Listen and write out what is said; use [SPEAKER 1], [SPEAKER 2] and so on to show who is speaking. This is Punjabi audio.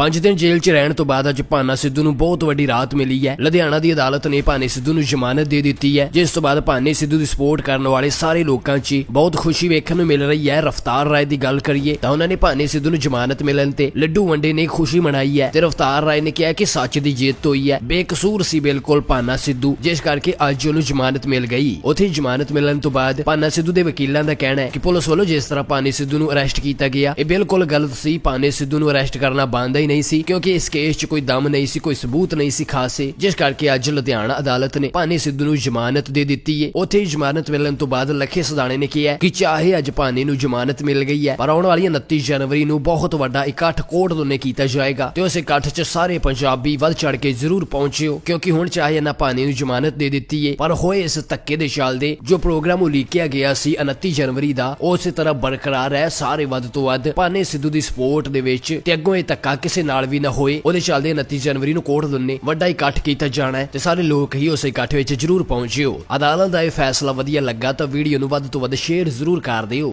[SPEAKER 1] 5 ਦਿਨ ਜੇਲ੍ਹ 'ਚ ਰਹਿਣ ਤੋਂ ਬਾਅਦ ਅੱਜ ਭਾਨਾ ਸਿੱਧੂ ਨੂੰ ਬਹੁਤ ਵੱਡੀ ਰਾਹਤ ਮਿਲੀ ਹੈ। ਲੁਧਿਆਣਾ ਦੀ ਅਦਾਲਤ ਨੇ ਭਾਨੇ ਸਿੱਧੂ ਨੂੰ ਜ਼ਮਾਨਤ ਦੇ ਦਿੱਤੀ ਹੈ। ਜਿਸ ਤੋਂ ਬਾਅਦ ਭਾਨੇ ਸਿੱਧੂ ਦੀ ਸਪੋਰਟ ਕਰਨ ਵਾਲੇ ਸਾਰੇ ਲੋਕਾਂ 'ਚ ਬਹੁਤ ਖੁਸ਼ੀ ਵੇਖਣ ਨੂੰ ਮਿਲ ਰਹੀ ਹੈ। ਰਫਤਾਰ ਰਾਏ ਦੀ ਗੱਲ ਕਰੀਏ ਤਾਂ ਉਹਨਾਂ ਨੇ ਭਾਨੇ ਸਿੱਧੂ ਨੂੰ ਜ਼ਮਾਨਤ ਮਿਲਣ ਤੇ ਲੱਡੂ ਵੰਡੇ ਨੇ ਖੁਸ਼ੀ ਮਨਾਈ ਹੈ ਤੇ ਰਫਤਾਰ ਰਾਏ ਨੇ ਕਿਹਾ ਕਿ ਸੱਚ ਦੀ ਜਿੱਤ ਹੋਈ ਹੈ। ਬੇਕਸੂਰ ਸੀ ਬਿਲਕੁਲ ਭਾਨਾ ਸਿੱਧੂ, ਜਿਸ ਕਰਕੇ ਅੱਜ ਉਹਨੂੰ ਜ਼ਮਾਨਤ ਮਿਲ ਗਈ। ਉਥੇ ਜ਼ਮਾਨਤ ਮਿਲਣ ਤੋਂ ਬਾਅਦ ਭਾਨਾ ਸਿੱਧੂ ਦੇ ਵਕੀਲਾਂ ਦਾ ਕਹਿਣਾ ਹੈ ਕਿ ਪੁਲਿਸ ਵੱਲੋਂ ਜਿਸ ਤਰ੍ਹਾਂ ਭਾਨੇ ਸਿੱਧੂ ਨੂੰ ਅਰੈਸਟ ਕੀਤਾ ਗਿਆ, ਇਹ ਬਿਲਕੁਲ ਗਲਤ ਸੀ। ਭਾਨੇ ਸਿੱਧੂ ਨੂੰ ਅਰੈਸਟ ਕਰਨਾ ਬੰਦ ਹੀ ਨਹੀਂ ਸੀ, ਕਿਉਂਕਿ ਇਸ ਕੇਸ 'ਚ ਕੋਈ ਦਮ ਨਹੀਂ ਸੀ, ਕੋਈ ਸਬੂਤ ਨਹੀਂ ਸੀ ਖਾਸੇ, ਜਿਸ ਕਰਕੇ ਅੱਜ ਲੁਧਿਆਣਾ ਅਦਾਲਤ ਨੇ ਭਾਨੇ ਸਿੱਧੂ ਨੂੰ ਜ਼ਮਾਨਤ ਦੇ ਦਿੱਤੀ ਉੱਥੇ ਉਥੇ ਜ਼ਮਾਨਤ ਮਿਲਣ ਤੋਂ ਬਾਅਦ ਲੱਖੇ ਸਦਾਣੇ ਨੇ ਕਿਹਾ ਕਿ ਚਾਹੇ ਅੱਜ ਭਾਨੇ ਨੂੰ ਜ਼ਮਾਨਤ ਮਿਲ ਗਈ ਹੈ, ਪਰ ਆਉਣ ਵਾਲੀ 29 ਜਨਵਰੀ ਨੂੰ ਬਹੁਤ ਵੱਡਾ ਇਕੱਠ ਕੋਰਟ ਦੋਨੇ ਕੀਤਾ ਜਾਏਗਾ ਤੇ ਉਸ ਇਕੱਠ 'ਚ ਸਾਰੇ ਪੰਜਾਬੀ ਵੱਧ ਚੜ ਕੇ ਜ਼ਰੂਰ ਪਹੁੰਚਿਓ, ਕਿਉਂਕਿ ਹੁਣ ਚਾਹੇ ਇਹਨਾਂ ਭਾਨੇ ਨੂੰ ਜ਼ਮਾਨਤ ਦੇ ਦਿੱਤੀ ਏ, ਪਰ ਹੋਏ ਇਸ ਧੱਕੇ ਦੇ ਚੱਲਦੇ ਜੋ ਪ੍ਰੋਗਰਾਮ ਉਲੀਕਿਆ ਗਿਆ ਸੀ 29 ਜਨਵਰੀ ਦਾ, ਉਸੇ ਤਰ੍ਹਾਂ ਬਰਕਰਾਰ ਹੈ ਸਾਰੇ ਵੱਧ ਤੋਂ ਵੱਧ ਭਾਨੇ ਸਿੱਧੂ ਦੀ ਸਪੋਰਟ ਦੇ ਵਿੱਚ ਤੇ ਅੱਗੋਂ ਇਹ ਧੱਕਾ ਕਿਸੇ ਨਾਲ ਵੀ ਨਾ ਹੋਏ। ਉਹਦੇ ਚੱਲਦੇ 29 ਜਨਵਰੀ ਨੂੰ ਕੋਰਟ ਦੋਨੇ ਵੱਡਾ ਇਕੱਠ ਕੀਤਾ ਜਾਣਾ ਹੈ ਤੇ ਸਾਰੇ ਲੋਕ ਹੀ ਉਸ ਇਕੱਠ ਵਿੱਚ ਜ਼ਰੂਰ ਪਹੁੰਚਿਓ। ਅਦਾਲਤ ਦਾ ਇਹ ਫੈਸਲਾ ਵਧੀਆ ਲੱਗਾ ਤਾਂ ਵੀਡੀਓ ਨੂੰ ਵੱਧ ਤੋਂ ਵੱਧ ਸ਼ੇਅਰ ਜ਼ਰੂਰ ਕਰ ਦਿਓ।